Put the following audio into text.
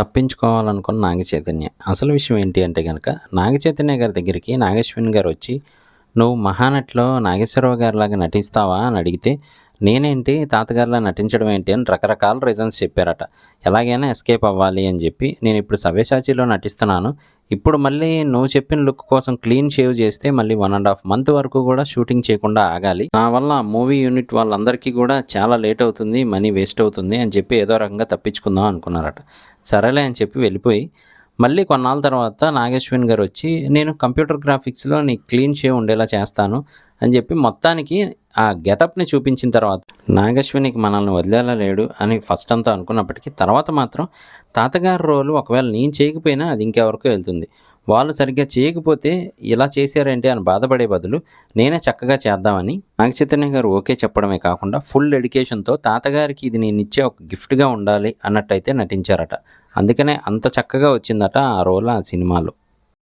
తప్పించుకోవాలనుకున్న నాగ చైతన్య. అసలు విషయం ఏంటి అంటే కనుక నాగ చైతన్య గారి దగ్గరికి నాగేశ్వన్ గారు వచ్చి నువ్వు మహానటిలో నాగేశ్వరరావు గారిలాగా నటిస్తావా? అని అడిగితే నేనేంటి తాతగారిలా నటించడం ఏంటి అని రకరకాల రీజన్స్ చెప్పారట. ఎలాగైనా ఎస్కేప్ అవ్వాలి అని చెప్పి నేను ఇప్పుడు సవ్యసాచిలో నటిస్తున్నాను. ఇప్పుడు మళ్ళీ నువ్వు చెప్పిన లుక్ కోసం క్లీన్ షేవ్ చేస్తే మళ్ళీ వన్ అండ్ హాఫ్ మంత్ వరకు కూడా షూటింగ్ చేయకుండా ఆగాలి. నా వల్ల మూవీ యూనిట్ వాళ్ళందరికీ కూడా చాలా లేట్ అవుతుంది మనీ వేస్ట్ అవుతుంది అని చెప్పి ఏదో రకంగా తప్పించుకుందాం అనుకున్నారట. సరేలే అని చెప్పి వెళ్ళిపోయి మళ్ళీ కొన్నాళ్ళ తర్వాత నాగేశ్వన్ గారు వచ్చి నేను కంప్యూటర్ గ్రాఫిక్స్లో నీకు క్లీన్ షేవ్ ఉండేలా చేస్తాను అని చెప్పి మొత్తానికి ఆ గెటప్ని చూపించిన తర్వాత నాగేశ్వనికి మనల్ని వదిలేలా లేడు అని ఫస్ట్ అంతా అనుకున్నప్పటికీ తర్వాత మాత్రం తాతగారి రోలు ఒకవేళ నేను చేయకపోయినా అది ఇంకెవరికో వెళ్తుంది. వాళ్ళు సరిగ్గా చేయకపోతే ఇలా చేశారంటే అని బాధపడే బదులు నేనే చక్కగా చేద్దామని నాగచైతన్య గారు ఓకే చెప్పడమే కాకుండా ఫుల్ ఎడ్యుకేషన్తో తాతగారికి ఇది నేను ఇచ్చే ఒక గిఫ్ట్గా ఉండాలి అన్నట్టయితే నటించారట. అందుకనే అంత చక్కగా వచ్చిందట ఆ రోల్ ఆ సినిమాలో.